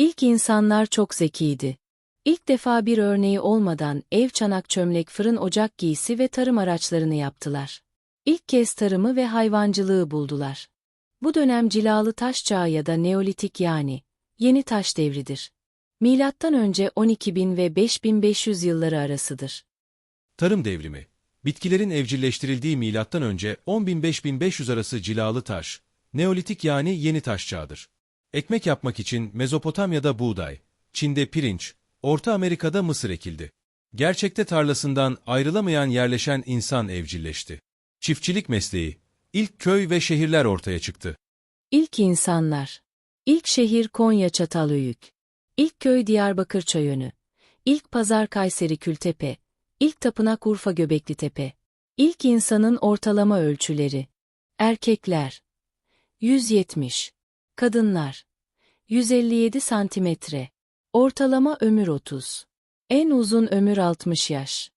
İlk insanlar çok zekiydi. İlk defa bir örneği olmadan ev çanak çömlek fırın ocak giysi ve tarım araçlarını yaptılar. İlk kez tarımı ve hayvancılığı buldular. Bu dönem cilalı taş çağı ya da neolitik yani yeni taş devridir. Milattan önce 12.000 ve 5500 yılları arasıdır. Tarım devrimi. Bitkilerin evcilleştirildiği milattan önce 10.000-5500 arası cilalı taş, Neolitik yani yeni taş çağıdır. Ekmek yapmak için Mezopotamya'da buğday, Çin'de pirinç, Orta Amerika'da mısır ekildi. Gerçekte tarlasından ayrılamayan yerleşen insan evcilleşti. Çiftçilik mesleği, ilk köy ve şehirler ortaya çıktı. İlk insanlar. İlk şehir Konya Çatalhöyük. İlk köy Diyarbakır Çayönü. İlk pazar Kayseri Kültepe. İlk tapınak Urfa Göbekli Tepe. İlk insanın ortalama ölçüleri. Erkekler 170. Kadınlar 157 santimetre. Ortalama ömür 30. En uzun ömür 60 yaş.